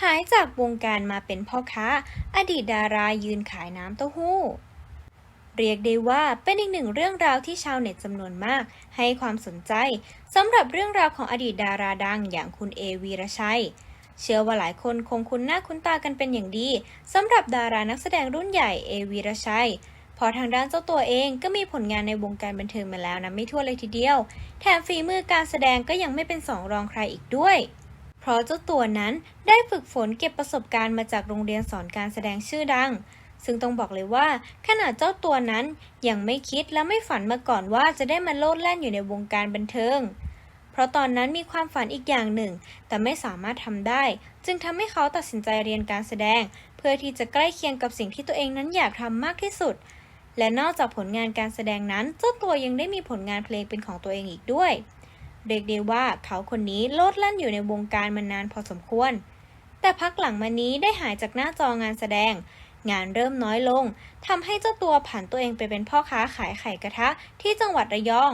หายจากวงการมาเป็นพ่อค้า อดีตดารายืนขายน้ำเต้าหู้ เรียกได้ว่าเป็นอีกหนึ่งเรื่องราวที่ชาวเน็ตจำนวนมาก ให้ความสนใจสำหรับเรื่องราวของอดีตดาราดังอย่างคุณเอวีรชัย เชื่อว่าหลายคนคงคุ้นหน้าคุ้นตากันเป็นอย่างดีสำหรับดารานักแสดงรุ่นใหญ่เอวีรชัยเพอทางด้านเจ้าตัวเองก็มีผลงานในวงการบันเทิงมาแล้วนะไม่ทั่วเลยทีเดียว แถมฝีมือการแสดงก็ยังไม่เป็นสองรองใครอีกด้วย เพราะเจ้าตัวนั้นได้ฝึกฝนเก็บประสบการณ์มาจากโรงเรียนสอนการแสดงชื่อดัง ซึ่งต้องบอกเลยว่า ขนาดเจ้าตัวนั้นยังไม่คิดและไม่ฝันมาก่อนว่าจะได้มาโลดแล่นอยู่ในวงการบันเทิง เพราะตอนนั้นมีความฝันอีกอย่างหนึ่ง แต่ไม่สามารถทำได้ จึงทำให้เขาตัดสินใจเรียนการแสดง เพื่อที่จะใกล้เคียงกับสิ่งที่ตัวเองนั้นอยากทำมากที่สุด และนอกจากผลงานการแสดงนั้น เจ้าตัวยังได้มีผลงานเพลงเป็นของตัวเองอีกด้วย เรียกได้ว่าเขาคนนี้โลดแล่นอยู่ในวงการมานานพอสมควร แต่พักหลังมานี้ได้หายจากหน้าจองานแสดง งานเริ่มน้อยลงทำให้เจ้าตัวผันตัวเองไปเป็นพ่อค้าขายไข่กระทะที่จังหวัดระยอง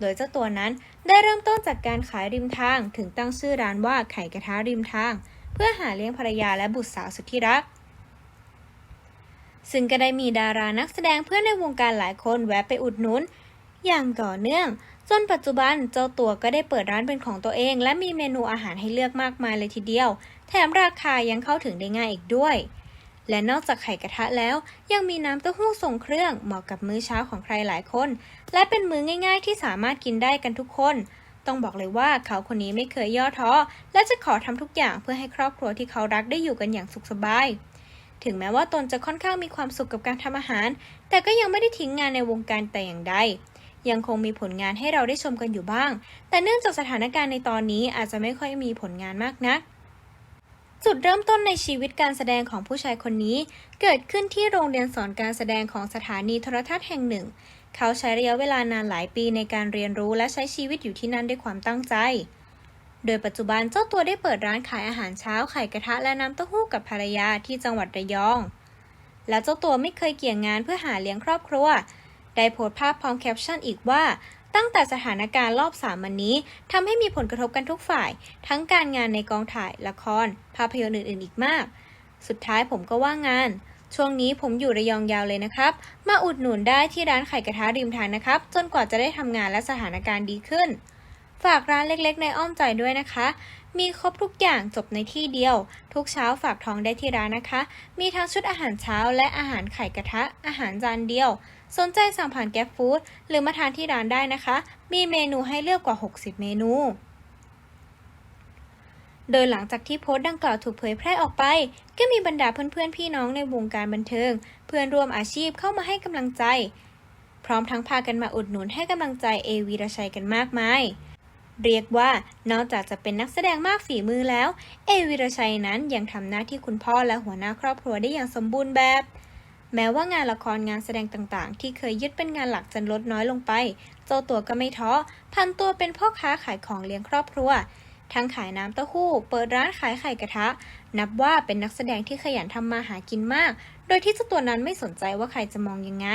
โดยเจ้าตัวนั้นได้เริ่มต้นจากการขายริมทางถึงตั้งชื่อร้านว่าไข่กระทะริมทาง เพื่อหาเลี้ยงภรรยาและบุตรสาวสุดที่รักซึ่งก็ได้มีดารานักแสดงเพื่อนในวงการหลายคนแวะไปอุดหนุน อย่างต่อเนื่อง จนปัจจุบันเจ้าตัวก็ได้เปิดร้านเป็นของตัวเอง และมีเมนูอาหารให้เลือกมากมายเลยทีเดียว แถมราคายังเข้าถึงได้ง่ายอีกด้วย และนอกจากไข่กระทะแล้ว ยังมีน้ำเต้าหู้ทรงเครื่องเหมาะกับมื้อเช้าของใครหลายคน และเป็นมื้อง่าย ๆ ที่สามารถกินได้กันทุกคน ต้องบอกเลยว่าเขาคนนี้ไม่เคยย่อท้อ และจะขอทำทุกอย่างเพื่อให้ครอบครัวที่เขารักได้อยู่กันอย่างสุขสบายถึงแม้ว่าตนจะค่อนข้างมีความสุขกับการทำอาหาร แต่ก็ยังไม่ได้ทิ้งงานในวงการแต่อย่างใด ยังคงมีผลงานให้เราได้ชมกันอยู่บ้าง แต่เนื่องจากสถานการณ์ในตอนนี้อาจจะไม่ค่อยมีผลงานมากนักจุดเริ่มต้นในชีวิตการแสดงของผู้ชายคนนี้ เกิดขึ้นที่โรงเรียนสอนการแสดงของสถานีโทรทัศน์แห่งหนึ่ง เขาใช้ระยะเวลานานหลายปีในการเรียนรู้และใช้ชีวิตอยู่ที่นั่นด้วยความตั้งใจ โดยปัจจุบันเจ้าตัวได้เปิดร้านขายอาหารเช้าไข่กระทะและน้ำเต้าหู้กับภรรยาที่จังหวัดระยอง และเจ้าตัวไม่เคยเกี่ยงงานเพื่อหาเลี้ยงครอบครัว ได้โพสต์ภาพพร้อมแคปชั่นอีกว่า ตั้งแต่สถานการณ์รอบสามวันนี้ทำให้มีผลกระทบกันทุกฝ่าย ทั้งการงานในกองถ่ายละคร ภาพยนตร์อื่นๆอีกมาก สุดท้ายผมก็ว่างงานช่วงนี้ผมอยู่ระยองยาวเลยนะครับ มาอุดหนุนได้ที่ร้านไข่กระทะริมทางนะครับ จนกว่าจะได้ทำงานและสถานการณ์ดีขึ้น ฝากร้านเล็กๆ ในอ้อมใจด้วยนะคะ มีครบทุกอย่างจบในที่เดียว ทุกเช้าฝากท้องได้ที่ร้านนะคะ มีทั้งชุดอาหารเช้าและอาหารไข่กระทะ อาหารจานเดียว สนใจสั่งผ่านแก๊ปฟู้ดหรือมาทานที่ร้านได้นะคะ มีเมนูให้เลือกกว่า 60 เมนูโดยหลังจากที่โพสต์ดังกล่าวถูกเผยแพร่ออกไป ก็มีบรรดาเพื่อนๆ พี่น้องในวงการบันเทิง เพื่อนร่วมอาชีพเข้ามาให้กำลังใจ พร้อมทั้งพากันมาอุดหนุนให้กำลังใจเอวีรชัยกันมากมาย เรียกว่านอกจากจะเป็นนักแสดงมากฝีมือแล้ว เอวีรชัยนั้นยังทำหน้าที่คุณพ่อและหัวหน้าครอบครัวได้อย่างสมบูรณ์แบบ แม้ว่างานละครงานแสดงต่างๆ ที่เคยยึดเป็นงานหลักจะลดน้อยลงไป เจ้าตัวก็ไม่ท้อ พันตัวเป็นพ่อค้าขายของเลี้ยงครอบครัว ทั้งขายน้ำเต้าหู้ เปิดร้านขายไข่กระทะ นับว่าเป็นนักแสดงที่ขยันทำมาหากินมาก โดยที่เจ้าตัวนั้นไม่สนใจว่าใครจะมองยังไง